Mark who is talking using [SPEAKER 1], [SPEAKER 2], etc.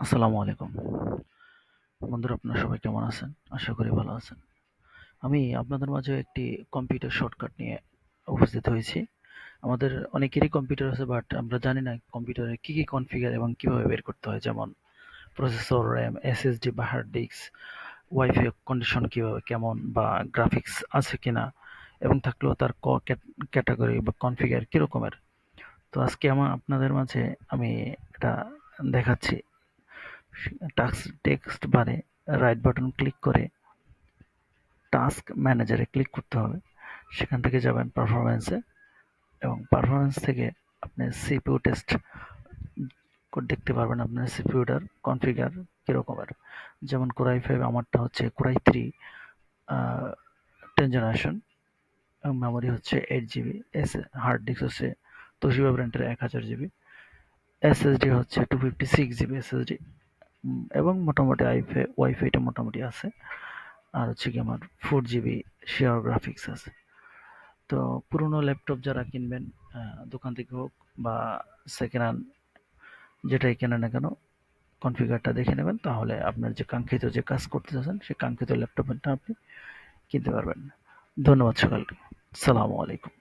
[SPEAKER 1] আসসালামু আলাইকুম। বন্ধুরা আপনারা সবাই কেমন আছেন? আশা করি ভালো আছেন। আমি আপনাদের মাঝে একটি কম্পিউটার শর্টকাট নিয়ে উপস্থিত হয়েছি। আমাদের অনেকেরই কম্পিউটার আছে বাট আমরা জানি না কম্পিউটারে কি, কি কনফিগার এবং কীভাবে বের করতে হয়। যেমন প্রসেসর, র্যাম এসএসডি বা হার্ড ডিস্ক, ওয়াইফাই কন্ডিশন কীভাবে কেমন বা গ্রাফিক্স আছে কিনা এবং থাকলেও তার ক ক্যাট ক্যাটেগরি বা কনফিগার কি রকমের। তো আজকে আমার আপনাদের মাঝে আমি এটা দেখাচ্ছি। টাস্ক টেক্সট বারে রাইট বাটন ক্লিক করে টাস্ক ম্যানেজারে ক্লিক করতে হবে। সেখান থেকে যাবেন পারফরমেন্সে এবং পারফরমেন্স থেকে আপনি সিপিইউ টেস্ট দেখতে পারবেন আপনার সিপিউটার কনফিগার কিরকমের। যেমন Core i5 আমারটা হচ্ছে i3 আ 10 জেনারেশন এবং মেমোরি হচ্ছে এইট জিবি, এস হার্ড ডিস্ক হচ্ছে Toshiba ব্র্যান্ডের 1000 জিবি, এসএসডি হচ্ছে 256 জিবি এসএসডি এবং মোটামুটি আইফাই ওয়াইফাইটা মোটামুটি আছে। আর হচ্ছে কি আমার ফোর জিবি শেয়ার গ্রাফিক্স আছে। তো পুরনো ল্যাপটপ যারা কিনবেন দোকান থেকে হোক বা সেকেন্ড হ্যান্ড যেটাই কেনেন না কেন কনফিগারটা দেখে নেবেন তাহলে আপনার যে কাঙ্ক্ষিত যে কাজ করতে চাচ্ছেন সেই কাঙ্ক্ষিত ল্যাপটপটা আপনি কিনতে পারবেন। ধন্যবাদ সকলকে। আসসালামু আলাইকুম।